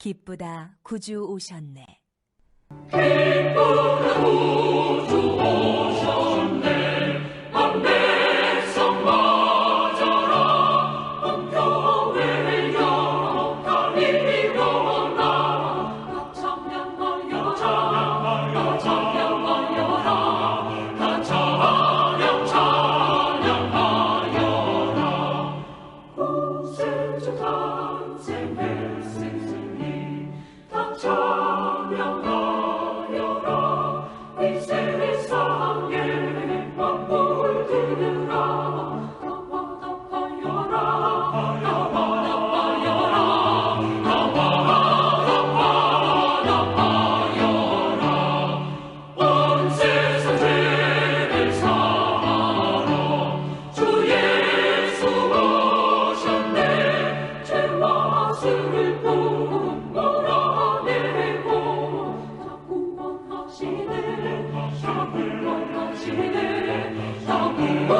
기쁘다 구주 오셨네. Oh.